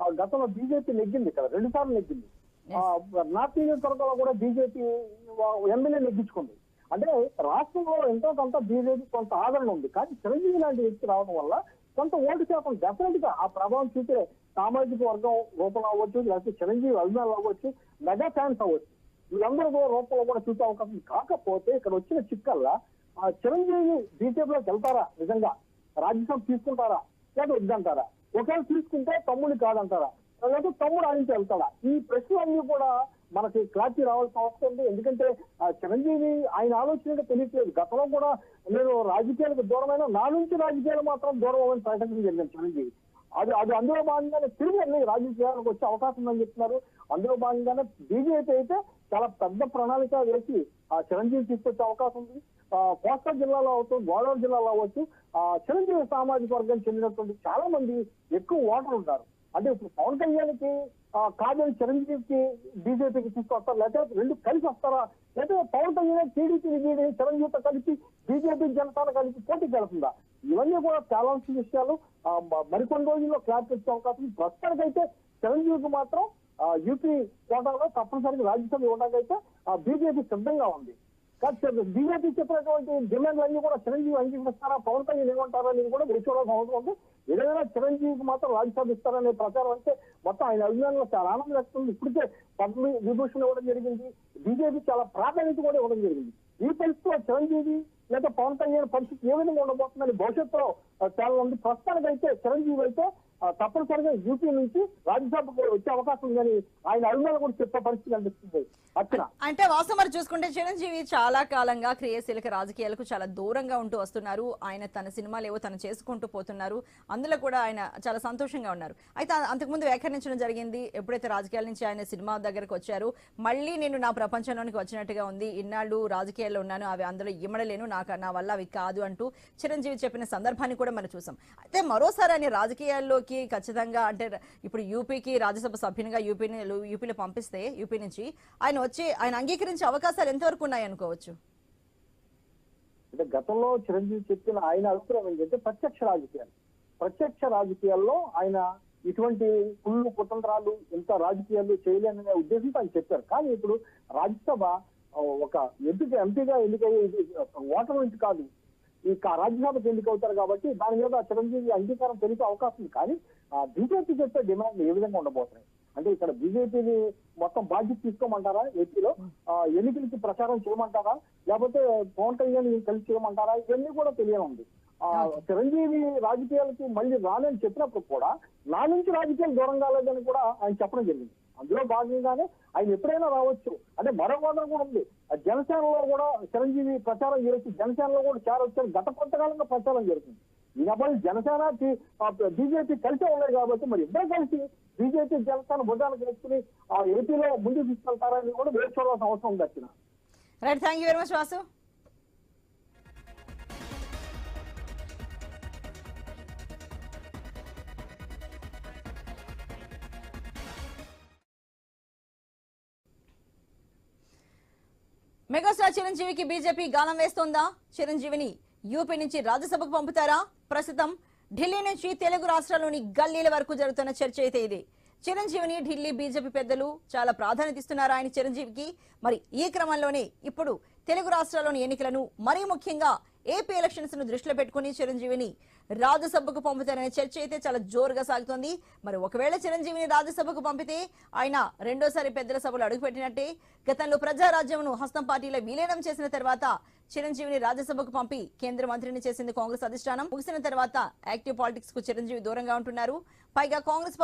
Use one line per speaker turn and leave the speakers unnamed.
ఆ, గతంలో బీజేపీ నెగ్గింది ఇక్కడ రెండు సార్లు నెగ్గింది. నార్త్ నియోజకవర్గంలో కూడా బీజేపీ ఎమ్మెల్యే నెగ్గించుకుంది. అంటే రాష్ట్రంలో ఎంతో కొంత బీజేపీ కొంత ఆదరణ ఉంది. కానీ చిరంజీవి లాంటి వ్యక్తి రావడం వల్ల కొంత ఓటు శాతం డెఫినెట్గా ఆ ప్రభావం చూపే సామాజిక వర్గం రూపంలో అవ్వచ్చు లేకపోతే చిరంజీవి అభిమానులు అవ్వచ్చు మెగా ఫ్యాన్స్ అవ్వచ్చు. వీళ్ళందరూ కూడా రూపంలో కూడా చూసే అవకాశం. కాకపోతే ఇక్కడ వచ్చిన చిక్కల్లా ఆ చిరంజీవి బీజేపీలోకి వెళ్తారా? నిజంగా రాజ్యసభ తీసుకుంటారా? లేదా వద్దంటారా? ఒకవేళ తీసుకుంటే తమ్ముడు కాదంటారా లేకపోతే తమ్ముడు ఆయన వెళ్తాడా? ఈ ప్రశ్నలన్నీ కూడా మనకి క్లారిటీ రావాల్సిన అవసరం ఉంది. ఎందుకంటే ఆ చిరంజీవి ఆయన ఆలోచన తెలియట్లేదు. గతంలో కూడా నేను రాజకీయాలకు దూరమైన నా నుంచి రాజకీయాలు మాత్రం దూరం అవ్వని ప్రకటన జరిగింది చిరంజీవి. అది అది అందులో భాగంగానే తిరిగి రాజకీయాలకు వచ్చే అవకాశం ఉందని చెప్తున్నారు. అందులో భాగంగానే బీజేపీ అయితే చాలా పెద్ద ప్రణాళిక వేసి ఆ చిరంజీవి తీసుకొచ్చే అవకాశం ఉంది. కోస్తా జిల్లాలో అవచ్చు గోదావరి జిల్లాలో అవచ్చు ఆ చిరంజీవి సామాజిక వర్గానికి చెందినటువంటి చాలా మంది ఎక్కువ ఓటర్లు ఉంటారు. అంటే ఇప్పుడు పవన్ కళ్యాణ్కి కాదని చిరంజీవికి బీజేపీకి తీసుకొస్తారా లేకపోతే రెండు కలిసి వస్తారా? లేకపోతే పవన్ కళ్యాణ్ టీడీపీ వీడి చిరంజీవితో కలిసి బీజేపీ జనతాను కలిసి పోటీ వెళ్తుందా ఇవన్నీ కూడా చాలా విషయాలు మరికొన్ని రోజుల్లో క్లారిటీ వచ్చే అవకాశం ప్రస్తుతానికైతే చిరంజీవికి మాత్రం యూపీ కోటాలో తప్పనిసరిగా రాజ్యసభ ఇవ్వడానికైతే బీజేపీ సిద్ధంగా ఉంది. బీజేపీ చెప్పినటువంటి డిమాండ్లన్నీ కూడా చిరంజీవి అంగీకరిస్తారా పవన్ కళ్యాణ్ ఏమంటారా అనేది కూడా వేచి అవసరం ఉంది. ఏదైనా చిరంజీవికి మాత్రం రాజ్యసభ ఇస్తారనే ప్రచారం అంటే మొత్తం ఆయన అభిమానులు చాలా ఆనందం వేస్తుంది ఇప్పటికే పద్మ విభూషణ్ ఇవ్వడం జరిగింది. బీజేపీ చాలా ప్రాధాన్యత కూడా ఇవ్వడం జరిగింది. ఈ పరిస్థితిలో చిరంజీవి లేదా పవన్ కళ్యాణ్ పరిస్థితి ఏ విధంగా ఉండబోతుందని భవిష్యత్తులో చాలా మంది ప్రస్తుతానికి అయితే చిరంజీవి అయితే తప్పనిసరిగా యూపీ నుంచి రాజ్యసభకు వచ్చే అవకాశం ఉందని ఆయన అభిమానులు కూడా చెప్పే పరిస్థితి కనిపిస్తుంది.
అంటే వాస్తవం మరి చూసుకుంటే చిరంజీవి చాలా కాలంగా క్రియాశీలక రాజకీయాలకు చాలా దూరంగా ఉంటూ వస్తున్నారు. ఆయన తన సినిమాలు ఏవో తను చేసుకుంటూ పోతున్నారు. అందులో కూడా ఆయన చాలా సంతోషంగా ఉన్నారు. అయితే అంతకుముందు వ్యాఖ్యానించడం జరిగింది. ఎప్పుడైతే రాజకీయాల నుంచి ఆయన సినిమా దగ్గరకు వచ్చారు మళ్ళీ నేను నా ప్రపంచంలోనికి వచ్చినట్టుగా ఉంది. ఇన్నాళ్ళు రాజకీయాల్లో ఉన్నాను. అవి అందులో ఇమ్మడలేను. నాకు నా వల్ల అవి కాదు అంటూ చిరంజీవి చెప్పిన సందర్భాన్ని కూడా మనం చూసాం. అయితే మరోసారి ఆయన రాజకీయాల్లోకి ఖచ్చితంగా అంటే ఇప్పుడు యూపీకి రాజ్యసభ సభ్యునిగా యూపీని యూపీలో పంపిస్తే యూపీ నుంచి ఆయన వచ్చి ఆయన అంగీకరించే అవకాశాలు ఎంతవరకు ఉన్నాయి అనుకోవచ్చు?
అంటే గతంలో చిరంజీవి చెప్పిన ఆయన అభిప్రాయం ఏంటంటే ప్రత్యక్ష రాజకీయాలు. ప్రత్యక్ష రాజకీయాల్లో ఆయన ఇటువంటి కుళ్ళు కుతంత్రాలు ఇంత రాజకీయాలు చేయలేననే ఉద్దేశంతో ఆయన చెప్పారు. కానీ ఇప్పుడు రాజ్యసభ ఒక ఎంపిక ఎంపీగా ఎన్నికయ్యే ఇది ఓటర్ నుంచి కాదు. ఈ రాజ్యసభకు ఎన్నికవుతారు కాబట్టి దాని మీద చిరంజీవి అంగీకారం తెలిపే అవకాశం ఉంది. కానీ బీజేపీ చెప్పే డిమాండ్ ఏ విధంగా ఉండబోతున్నాయి? అంటే ఇక్కడ బీజేపీని మొత్తం బాధ్యత తీసుకోమంటారా ఏపీలో? ఎన్నికలకి ప్రచారం చేయమంటారా? లేకపోతే పవన్ కళ్యాణ్ కలిసి చేయమంటారా? ఇవన్నీ కూడా తెలియని ఉంది ఆ, చిరంజీవి రాజకీయాలకి మళ్ళీ రానని చెప్పినప్పుడు కూడా నా నుంచి రాజకీయాలు దూరం కాలేదని కూడా ఆయన చెప్పడం జరిగింది. అందులో భాగంగానే ఆయన ఎప్పుడైనా రావచ్చు. అంటే మరో వాదన కూడా ఉంది. ఆ జనసేనలో కూడా చిరంజీవి ప్రచారం చేయొచ్చు జనసేనలో కూడా చేరొచ్చు గత కొంతకాలంగా ప్రచారం జరుగుతుంది. ఈ జనసేన బీజేపీ కలిసే ఉన్నాయి కాబట్టి మరి ఇద్దరు కలిసి బీజేపీ జనసేన భుజానికి వేసుకుని ఆ ఏపీలో ముందుకు తీసుకెళ్తారని కూడా వేసుకోవాల్సిన అవసరం ఉంది వచ్చిన
right thank you very much Vasu. Megastar చిరంజీవికి బీజేపీ గాలం వేస్తోందా? చిరంజీవిని యూపీ నుంచి రాజ్యసభకు పంపుతారా? ప్రస్తుతం ఢిల్లీ నుంచి తెలుగు రాష్ట్రాల్లోని గల్లీల వరకు జరుగుతున్న చర్చ అయితే ఇది. చిరంజీవిని ఢిల్లీ బీజేపీ పెద్దలు చాలా ప్రాధాన్యత ఇస్తున్నారు ఆయన చిరంజీవికి? మరి ఈ క్రమంలోనే ఇప్పుడు తెలుగు రాష్ట్రాల్లోని ఎన్నికలను మరీ ముఖ్యంగా ఏపీ ఎలక్షన్స్ను దృష్టిలో పెట్టుకుని చిరంజీవిని రాజ్యసభకు పంపుతారనే చర్చ అయితే చాలా జోరుగా సాగుతోంది. మరి ఒకవేళ చిరంజీవిని రాజ్యసభకు పంపితే ఆయన రెండోసారి పెద్దల సభలో అడుగుపెట్టినట్టే. గతంలో ప్రజారాజ్యంను హస్తం పార్టీలో విలీనం చేసిన తర్వాత చిరంజీవిని రాజ్యసభకు పంపి కేంద్ర మంత్రిని చేసింది కాంగ్రెస్ అధిష్టానం. ముగిసిన తర్వాత యాక్టివ్ పాలిటిక్స్కు చిరంజీవి దూరంగా ఉంటున్నారు. పైగా కాంగ్రెస్ పార్టీ